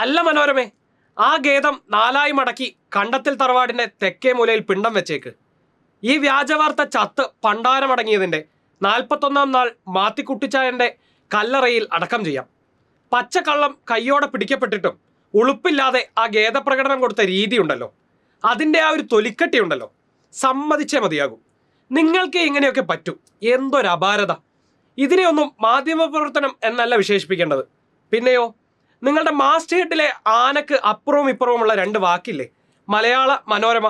അല്ല മനോരമേ ആ ഗേദം നാലായി മടക്കി കണ്ടത്തിൽ തറവാടിന്റെ തെക്കേ മൂലയിൽ പിണ്ടം വെച്ചേക്ക്. ഈ വ്യാജവാർത്ത ചത്ത് പണ്ടാരമടങ്ങിയതിന്റെ നാൽപ്പത്തൊന്നാം നാൾ മാത്തിക്കുട്ടിച്ചായന്റെ കല്ലറയിൽ അടക്കം ചെയ്യാം. പച്ചക്കള്ളം കയ്യോടെ പിടിക്കപ്പെട്ടിട്ടും ഉളുപ്പില്ലാതെ ആ ഗേദപ്രകടനം കൊടുത്ത രീതിയുണ്ടല്ലോ. അതിന്റെ ആ ഒരു തൊലിക്കട്ടി ഉണ്ടല്ലോ സമ്മതിച്ചേ മതിയാകും. നിങ്ങൾക്ക് ഇങ്ങനെയൊക്കെ പറ്റൂ. എന്തൊരപാരത. ഇതിനെയൊന്നും മാധ്യമപ്രവർത്തനം എന്നല്ല വിശേഷിപ്പിക്കേണ്ടത്. പിന്നെയോ? നിങ്ങളുടെ മാസ്റ്റർ ഹെഡിലെ ആനക്ക് അപ്പുറവും ഇപ്പുറവുമുള്ള രണ്ട് വാക്കില്ലേ? മലയാള മനോരമ.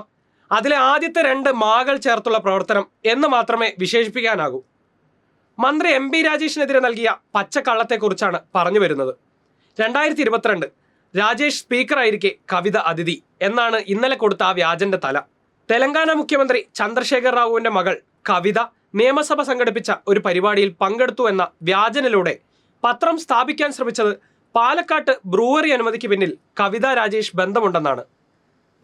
അതിലെ ആദ്യത്തെ രണ്ട് മാകൾ ചേർത്തുള്ള പ്രവർത്തനം എന്ന് മാത്രമേ വിശേഷിപ്പിക്കാനാകൂ. മന്ത്രി എം പി രാജേഷിനെതിരെ നൽകിയ പച്ചക്കള്ളത്തെക്കുറിച്ചാണ് പറഞ്ഞു വരുന്നത്. രണ്ടായിരത്തി ഇരുപത്തിരണ്ട് രാജേഷ് സ്പീക്കറായിരിക്കെ കവിത അതിഥി എന്നാണ് ഇന്നലെ കൊടുത്ത ആ വ്യാജന്റെ തല. തെലങ്കാന മുഖ്യമന്ത്രി ചന്ദ്രശേഖർ റാവുവിന്റെ മകൾ കവിത നിയമസഭ സംഘടിപ്പിച്ച ഒരു പരിപാടിയിൽ പങ്കെടുത്തു എന്ന വ്യാജനിലൂടെ പത്രം സ്ഥാപിക്കാൻ ശ്രമിച്ചത് പാലക്കാട്ട് ബ്രൂവറി അനുമതിക്ക് പിന്നിൽ കവിത രാജേഷ് ബന്ധമുണ്ടെന്നാണ്.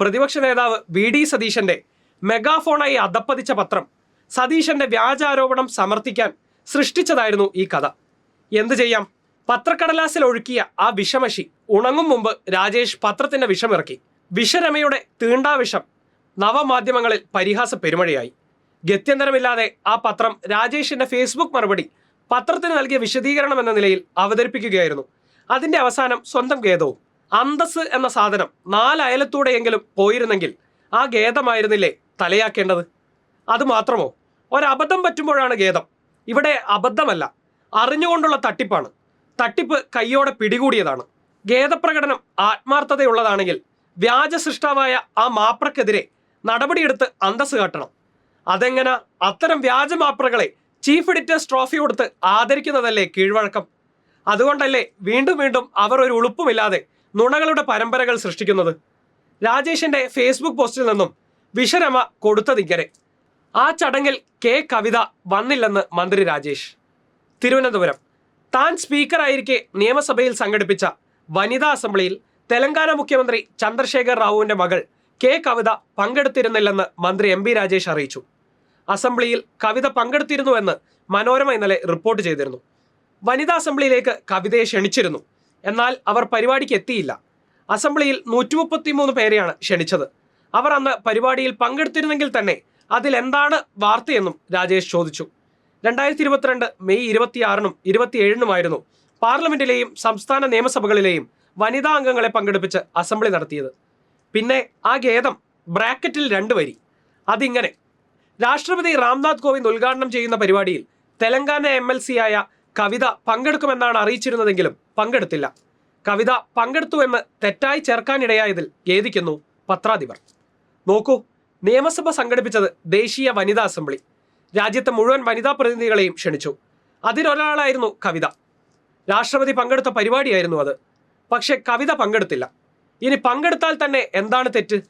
പ്രതിപക്ഷ നേതാവ് വി ഡി സതീശന്റെ മെഗാഫോണായി അധപ്പതിച്ച പത്രം സതീശന്റെ വ്യാജാരോപണം സമർത്ഥിക്കാൻ സൃഷ്ടിച്ചതായിരുന്നു ഈ കഥ. എന്തു ചെയ്യാം? പത്രക്കടലാസിൽ ഒഴുക്കിയ ആ വിഷമശി ഉണങ്ങും മുമ്പ് രാജേഷ് പത്രത്തിന്റെ വിഷമിറക്കി. വിഷരമയുടെ തീണ്ടാവിഷം നവമാധ്യമങ്ങളിൽ പരിഹാസ പെരുമഴയായി. ഗത്യന്തരമില്ലാതെ ആ പത്രം രാജേഷിന്റെ ഫേസ്ബുക്ക് മറുപടി പത്രത്തിന് നൽകിയ വിശദീകരണം എന്ന നിലയിൽ അവതരിപ്പിക്കുകയായിരുന്നു. അതിന്റെ അവസാനം സ്വന്തം ഖേദവും അന്തസ് എന്ന സാധനം നാലയലത്തൂടെയെങ്കിലും പോയിരുന്നെങ്കിൽ ആ ഖേദമായിരുന്നില്ലേ തലയാക്കേണ്ടത്? അത് മാത്രമോ? ഒരബദ്ധം പറ്റുമ്പോഴാണ് ഖേദം ഇവിടെ അബദ്ധമല്ല അറിഞ്ഞുകൊണ്ടുള്ള തട്ടിപ്പാണ്. തട്ടിപ്പ് കയ്യോടെ പിടികൂടിയതാണ്. ഖേദപ്രകടനം ആത്മാർത്ഥതയുള്ളതാണെങ്കിൽ വ്യാജ സൃഷ്ടാവായ ആ മാപ്രക്കെതിരെ നടപടിയെടുത്ത് അന്തസ് കാട്ടണം. അതെങ്ങനെ? അത്തരം വ്യാജമാപ്രകളെ ചീഫ് എഡിറ്റേഴ്സ് ട്രോഫി കൊടുത്ത് ആദരിക്കുന്നതല്ലേ കീഴ്വഴക്കം? അതുകൊണ്ടല്ലേ വീണ്ടും വീണ്ടും അവർ ഒരു ഉളുപ്പുമില്ലാതെ നുണകളുടെ പരമ്പരകൾ സൃഷ്ടിക്കുന്നത്? രാജേഷിന്റെ ഫേസ്ബുക്ക് പോസ്റ്റിൽ നിന്നും വിഷരമ കൊടുത്തതിങ്ങനെ ആ ചടങ്ങിൽ കെ കവിത വന്നില്ലെന്ന് മന്ത്രി രാജേഷ്. തിരുവനന്തപുരം. താൻ സ്പീക്കറായിരിക്കെ നിയമസഭയിൽ സംഘടിപ്പിച്ച വനിതാ അസംബ്ലിയിൽ തെലങ്കാന മുഖ്യമന്ത്രി ചന്ദ്രശേഖർ റാവുവിന്റെ മകൾ കെ കവിത പങ്കെടുത്തിരുന്നില്ലെന്ന് മന്ത്രി എം രാജേഷ് അറിയിച്ചു. അസംബ്ലിയിൽ കവിത പങ്കെടുത്തിരുന്നുവെന്ന് മനോരമ ഇന്നലെ റിപ്പോർട്ട് ചെയ്തിരുന്നു. വനിതാ അസംബ്ലിയിലേക്ക് കവിതയെ ക്ഷണിച്ചിരുന്നു. എന്നാൽ അവർ പരിപാടിക്ക് എത്തിയില്ല. അസംബ്ലിയിൽ നൂറ്റി മുപ്പത്തിമൂന്ന് പേരെയാണ് ക്ഷണിച്ചത്. അവർ അന്ന് പരിപാടിയിൽ പങ്കെടുത്തിരുന്നെങ്കിൽ തന്നെ അതിൽ എന്താണ് വാർത്തയെന്നും രാജേഷ് ചോദിച്ചു. രണ്ടായിരത്തി ഇരുപത്തിരണ്ട് മെയ് ഇരുപത്തിയാറിനും ഇരുപത്തിയേഴിനുമായിരുന്നു പാർലമെന്റിലെയും സംസ്ഥാന നിയമസഭകളിലെയും വനിതാ അംഗങ്ങളെ പങ്കെടുപ്പിച്ച് അസംബ്ലി നടത്തിയത്. പിന്നെ ആ ഖേദം ബ്രാക്കറ്റിൽ രണ്ട് വരി. അതിങ്ങനെ. രാഷ്ട്രപതി രാംനാഥ് കോവിന്ദ് ഉദ്ഘാടനം ചെയ്യുന്ന പരിപാടിയിൽ തെലങ്കാന എം എൽ സി ആയ കവിത പങ്കെടുക്കുമെന്നാണ് അറിയിച്ചിരുന്നതെങ്കിലും പങ്കെടുത്തില്ല. കവിത പങ്കെടുത്തുവെന്ന് തെറ്റായി ചേർക്കാനിടയായതിൽ ഖേദിക്കുന്നു പത്രാധിപർ. നോക്കൂ നിയമസഭ സംഘടിപ്പിച്ചത് ദേശീയ വനിതാ അസംബ്ലി. രാജ്യത്തെ മുഴുവൻ വനിതാ പ്രതിനിധികളെയും ക്ഷണിച്ചു. അതിലൊരാളായിരുന്നു കവിത. രാഷ്ട്രപതി പങ്കെടുത്ത പരിപാടിയായിരുന്നു അത്. പക്ഷെ കവിത പങ്കെടുത്തില്ല. ഇനി പങ്കെടുത്താൽ തന്നെ എന്താണ് തെറ്റ്?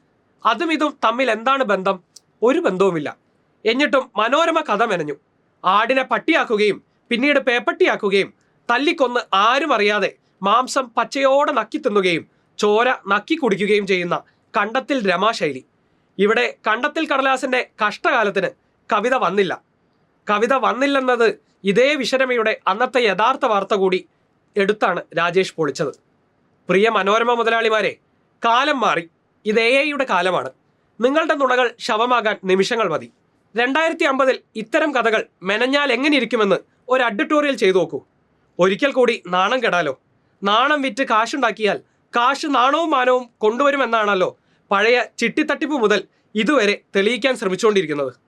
അതും ഇതും തമ്മിൽ എന്താണ് ബന്ധം? ഒരു ബന്ധവുമില്ല. എന്നിട്ടും മനോരമ കഥ മെനഞ്ഞു ആടിനെ പട്ടിയാക്കുകയും പിന്നീട് പേപ്പട്ടിയാക്കുകയും തല്ലിക്കൊന്ന് ആരും അറിയാതെ മാംസം പച്ചയോടെ നക്കി തിന്നുകയും ചോര നക്കി കുടിക്കുകയും ചെയ്യുന്ന കണ്ടത്തിൽ രമാശൈലി. ഇവിടെ കണ്ടത്തിൽ കടലാസിന്റെ കഷ്ടകാലത്തിന് കവിത വന്നില്ല. കവിത വന്നില്ലെന്നത് ഇതേ വിശരമയുടെ അന്നത്തെ യഥാർത്ഥ വാർത്ത കൂടി എടുത്താണ് രാജേഷ് പൊളിച്ചത്. പ്രിയ മനോരമ മുതലാളിമാരെ കാലം മാറി. ഇത് എ ഐയുടെ കാലമാണ്. നിങ്ങളുടെ നുണകൾ ശവമാകാൻ നിമിഷങ്ങൾ മതി. രണ്ടായിരത്തി അമ്പതിൽ ഇത്തരം കഥകൾ മെനഞ്ഞാൽ എങ്ങനെ ഇരിക്കുമെന്ന് ഒരു അഡിറ്റോറിയൽ ചെയ്തു നോക്കൂ. ഒരിക്കൽ കൂടി നാണം കെടാലോ. നാണം വിറ്റ് കാശുണ്ടാക്കിയാൽ കാശ് നാണവും മാനവും കൊണ്ടുവരുമെന്നാണല്ലോ പഴയ ചിട്ടിത്തട്ടിപ്പ് മുതൽ ഇതുവരെ തെളിയിക്കാൻ ശ്രമിച്ചുകൊണ്ടിരിക്കുന്നത്.